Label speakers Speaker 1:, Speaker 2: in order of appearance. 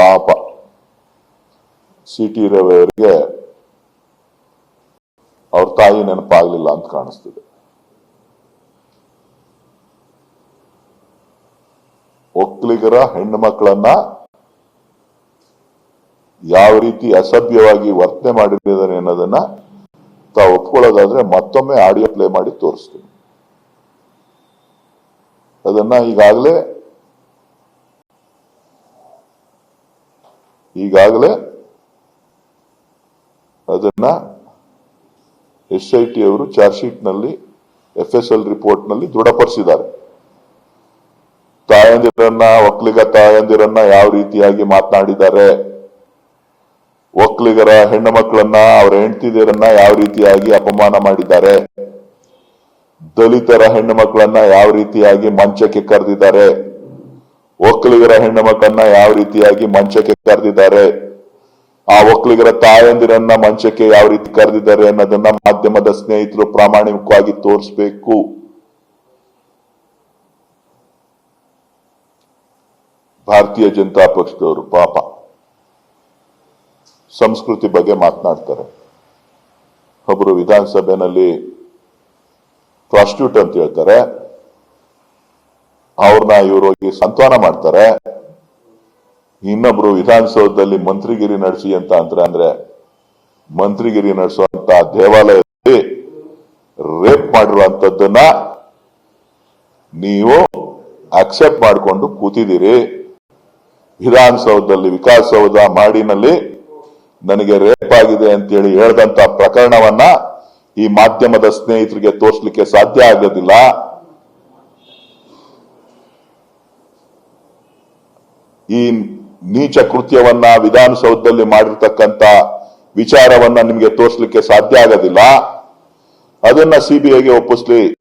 Speaker 1: ಪಾಪ. C T ರವಿಯವರಿಗೆ ಅವ್ರ ತಾಯಿ ನೆನಪಾಗ್ಲಿಲ್ಲ ಅಂತ ಕಾಣಿಸ್ತದೆ. ಒಕ್ಕಲಿಗರ ಹೆಣ್ಣು ಮಕ್ಕಳನ್ನ ಯಾವ ರೀತಿ ಅಸಭ್ಯವಾಗಿ ವರ್ತನೆ ಮಾಡಿದ್ದಾರೆ ಅನ್ನೋದನ್ನ ತಾವು ಒಪ್ಕೊಳ್ಳೋದಾದ್ರೆ ಮತ್ತೊಮ್ಮೆ ಆಡಿಯೋ ಪ್ಲೇ ಮಾಡಿ ತೋರಿಸ್ತೀನಿ. ಅದನ್ನ ಈಗಾಗಲೇ ಈಗಾಗಲೇ ಅದನ್ನ ಎಸ್ ಐ ಟಿ ಅವರು ಚಾರ್ಜ್ ಶೀಟ್ನಲ್ಲಿ ಎಫ್ ಎಸ್ ಎಲ್ ರಿಪೋರ್ಟ್ನಲ್ಲಿ ದೃಢಪಡಿಸಿದ್ದಾರೆ. ತಾಯಂದಿರನ್ನ, ಒಕ್ಕಲಿಗ ತಾಯಂದಿರನ್ನ ಯಾವ ರೀತಿಯಾಗಿ ಮಾತನಾಡಿದ್ದಾರೆ? ಒಕ್ಕಲಿಗರ ಹೆಣ್ಣು ಮಕ್ಕಳನ್ನ ಅವರ ಹೆಂಡತಿದಿರನ್ನ ಯಾವ ರೀತಿಯಾಗಿ ಅಪಮಾನ ಮಾಡಿದ್ದಾರೆ? ದಲಿತರ ಹೆಣ್ಣು ಮಕ್ಕಳನ್ನ ಯಾವ ರೀತಿಯಾಗಿ ಮಂಚಕ್ಕೆ ಕರೆದಿದ್ದಾರೆ? ಒಕ್ಕಲಿಗರ ಹೆಣ್ಣು ಮಕ್ಕಳನ್ನ ಯಾವ ರೀತಿಯಾಗಿ ಮಂಚಕ್ಕೆ ಕರೆದಿದ್ದಾರೆ? ಆ ಒಕ್ಕಲಿಗರ ತಾಯಂದಿರನ್ನ ಮಂಚಕ್ಕೆ ಯಾವ ರೀತಿ ಕರೆದಿದ್ದಾರೆ ಅನ್ನೋದನ್ನ ಮಾಧ್ಯಮದ ಸ್ನೇಹಿತರು ಪ್ರಾಮಾಣಿಕವಾಗಿ ತೋರಿಸಬೇಕು. ಭಾರತೀಯ ಜನತಾ ಪಕ್ಷದವರು ಪಾಪ ಸಂಸ್ಕೃತಿ ಬಗ್ಗೆ ಮಾತನಾಡ್ತಾರೆ. ಒಬ್ರು ವಿಧಾನಸಭೆನಲ್ಲಿ ಪ್ರಾಸ್ಟಿಟ್ಯೂಟ್ ಅಂತ ಹೇಳ್ತಾರೆ. ಅವ್ರನ್ನ ಇವರು ಹೋಗಿ ಸಂತಾನ ಮಾಡ್ತಾರೆ. ಇನ್ನೊಬ್ರು ವಿಧಾನಸೌಧದಲ್ಲಿ ಮಂತ್ರಿಗಿರಿ ನಡೆಸಿ ಅಂತ ಅಂದ್ರೆ ಅಂದ್ರೆ ಮಂತ್ರಿಗಿರಿ ನಡೆಸುವಂತ ದೇವಾಲಯದಲ್ಲಿ ರೇಪ್ ಮಾಡಿರುವಂತದ್ದನ್ನ ನೀವು ಅಕ್ಸೆಪ್ಟ್ ಮಾಡಿಕೊಂಡು ಕೂತಿದ್ದೀರಿ. ವಿಧಾನಸೌಧದಲ್ಲಿ, ವಿಕಾಸಸೌಧ ಮಾಡಿನಲ್ಲಿ ನನಗೆ ರೇಪ್ ಆಗಿದೆ ಅಂತೇಳಿ ಹೇಳಿದಂತ ಪ್ರಕರಣವನ್ನ ಈ ಮಾಧ್ಯಮದ ಸ್ನೇಹಿತರಿಗೆ ತೋರಿಸಲಿಕ್ಕೆ ಸಾಧ್ಯ ಆಗೋದಿಲ್ಲ. ಈ ನೀಚ ಕೃತ್ಯವನ್ನ ವಿಧಾನಸೌಧದಲ್ಲಿ ಮಾಡಿರ್ತಕ್ಕಂತ ವಿಚಾರವನ್ನ ನಿಮಗೆ ತೋರಿಸಲಿಕ್ಕೆ ಸಾಧ್ಯ ಆಗೋದಿಲ್ಲ. ಅದನ್ನ ಸಿಬಿಐಗೆ ಒಪ್ಪಿಸ್ಲಿ.